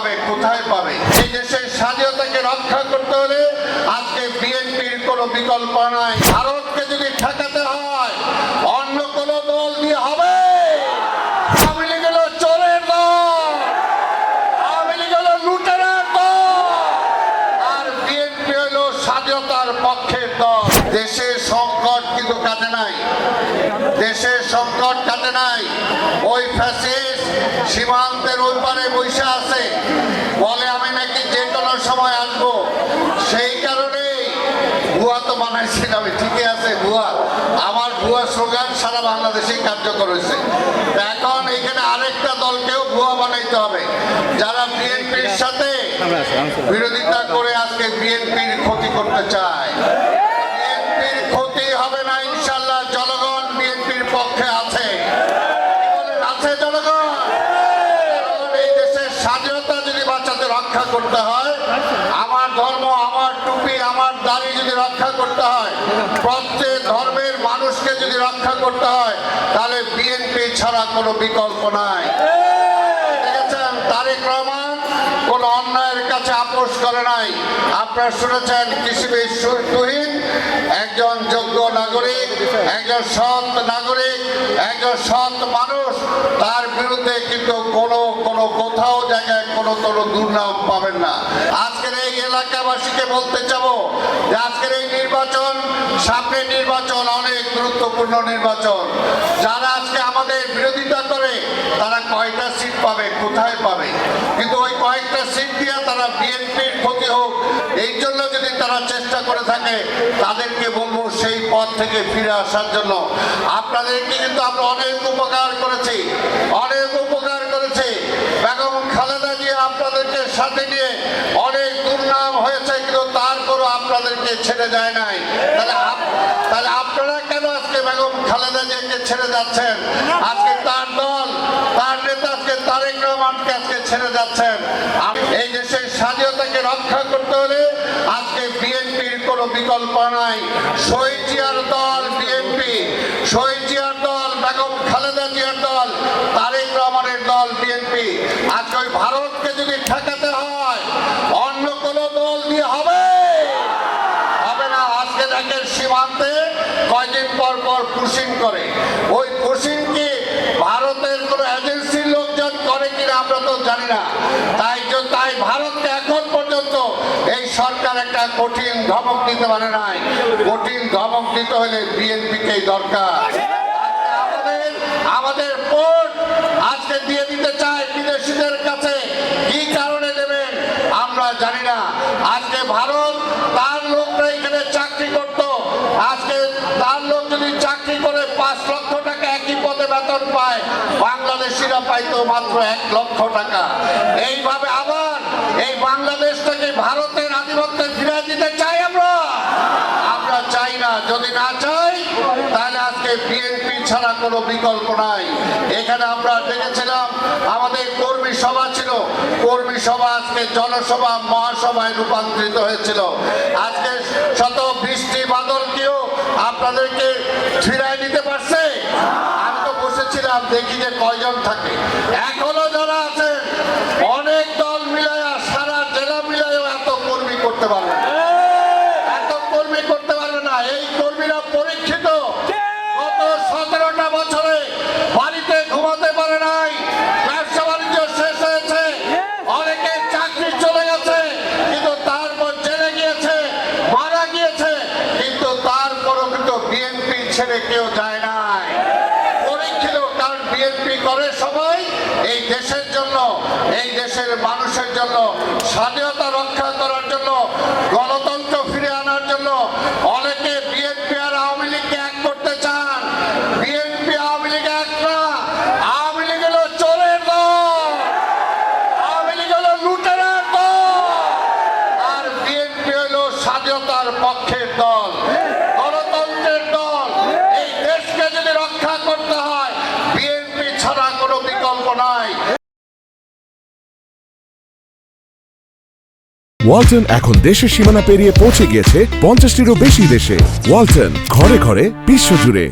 পাবে, কোথায় পাবে? এই দেশের স্বাধীনতাকে রক্ষা করতে হলে আজকে বিএনপির কোনো বিকল্প নাই। ভারতকে যদি ঠেকাতে হয়, অন্য কোনো দল দিয়ে হবে। সংকট কিন্তু কাটে নাই, দেশের সংকট কাটে নাই। ওই ফ্যাসিস্ট সীমান্তের ওই পারে বসে আছে। বলে আমি নাকি যে কোনো সময় আসব। সেই কারণেই ভুয়া তো বানাইছেন আমি ঠিকই আছে ভুয়া। আমার ভুয়া স্লোগান সারা বাংলাদেশে কার্যকর হয়েছে। তা এখন এখানে আরেকটা দলকেও ভুয়া বানাইতে হবে। যারা বিএনপির সাথে বিরোধিতা করে আজকে বিএনপির ক্ষতি করতে চায়। করতে হয়। আমার ধর্ম, আমার টুপি, আমার দাড়ি যদি রক্ষা করতে হয়, প্রত্যেক ধর্মের মানুষকে যদি রক্ষা করতে হয়, তাহলে বিএনপি ছাড়া কোনো বিকল্প নাই। দেখেছেন, তারেক রহমান কোন অন্যায়ের কাছে আপোষ করে নাই। আপনারা শুনেছেন, কৃষিবিদ তুহিন একজন নাগরিক, একজন সৎ নাগরিক, একজন সৎ মানুষ, তার বিরুদ্ধে কিন্তু কোনো কোনো কোথাও জায়গায় কোনো কোনো দুর্নাম পাবেন না। আজকের এই এলাকাবাসীকে বলতে চাবো যে আজকের এই নির্বাচন, সামনে নির্বাচন, অনেক গুরুত্বপূর্ণ নির্বাচন। যারা আজকে আমাদের বিরোধিতা করে, তারা কয়টা সিট পাবে, কোথায় পাবে? কিন্তু ওই কয়েকটা সিট দিয়ে তারা হোক এই জন্য যদি তারা চেষ্টা করে থাকে, তাদেরকে বলব সেই পথ থেকে ফিরে আসার জন্য। আপনাদেরকে কিন্তু আমরা অনেক উপকার করেছি, অনেক উপকার করেছি। বেগম খালেদা জিয়া আপনাদেরকে সাথে নিয়ে অনেক দুর্নাম হয়েছে, কিন্তু তারপরও আপনাদেরকে ছেড়ে যায় নাই। তাহলে তাহলে আপনারা কেন আজকে বেগম খালেদা জি জিয়াকে ছেড়ে যাচ্ছেন? আজকে তার দল, তার নেতা আজকে তারেক রহমানকে আজকে ছেড়ে যাচ্ছেন। এই দেশের স্বাধীনতাকে রক্ষা করতে হলে নাই। শহীদ জিয়ার দল বিএনপি শহীদ দল বেগম খালেদা জিয়ার দল, তারেক রহমানের দল বিএনপি। আজকে ওই ভারতকে যদি ঠেকাতে হয়, অন্য কোনো দল দিয়ে হবে? হবে না, আজকে দেখেন সীমান্তে কয়দিন পর পর পুশিং করে। ওই পুশিং কি ভারতের কোনো এজেন্সির লোকজন করে কিনা আমরা তো জানি না। তাই তাই ভারতকে সরকার একটা কঠিন ধমক দিতে পারে নাই। কঠিন ধমক দিতে হলে বিএনপিকেই দরকার। আমাদের আমাদের পোর্ট আজকে দিয়ে দিতে চায় বিদেশিদের কাছে। কি কারণে দেবেন আমরা জানি না। আজকে ভারত তার লোকরা এখানে চাকরি করত। আজকে তার লোক যদি চাকরি করে পাঁচ লক্ষ টাকা একই পদে বেতন পায়, বাংলাদেশিরা পাইতো মাত্র এক লক্ষ টাকা। এইভাবে আবার এই বাংলাদেশটাকে ভারতের আধিপত্যে ফিরে দিতে চাই আমরা আমরা চাই না যদি না চাই, তাহলে আজকে বিএনপি ছাড়া কোনো বিকল্প নাই। এখানে আমরা দেখেছিলাম, আমাদের কর্মী সভা ছিল। কর্মী সভা আজকে জনসভা, মহাসভায় রূপান্তরিত হয়েছিল। আজকে শত বৃষ্টি, বাদল কেউ আপনাদেরকে ফিরাই নিতে পারছে? আমি তো বসেছিলাম, দেখি যে কয়জন থাকে। এখনও যারা আছেন, অনেক দল মিলায়া, সারা জেলা মিলায়ও এত কর্মী করতে পারবে না। এত কর্মী করতে পারবে না এই কর্মীরা পরীক্ষিত গত সতেরোটা বছরে বাড়িতে ঘুমাতে পারে নাই। ব্যবসা বাণিজ্য শেষ হয়েছে। অনেকে চাকরি চলে গেছে কিন্তু তারপর জেলে গিয়েছে মারা গিয়েছে কিন্তু তারপরও কিন্তু বিএনপি ছেড়ে কেউ যায় নাই। পরীক্ষিত কারণ বিএনপি করে সবাই এই দেশের জন্য এই দেশের মানুষের জন্য স্বাধীনতা রক্ষা করার জন্য গণতন্ত্র ফিরে আনার জন্য অনেকে বিএনপি আর আওয়ামী লীগকে এক করতে চান বিএনপি আওয়ামী লীগ এক না আওয়ামী লীগ হলো চোরের দল আওয়ামী লীগ হলো লুটেরার দল আর বিএনপি হলো স্বাধীনতার পক্ষের দল, গণতন্ত্রের দল, এই দেশকে যদি রক্ষা করতে হয়, বিএনপি ছাড়া কোনো বিকল্প নাই। ওয়ালটন এখন দেশের সীমানা পেরিয়ে পৌঁছে গিয়েছে পঞ্চাশটিরও বেশি দেশে। ওয়ালটন ঘরে ঘরে বিশ্বজুড়ে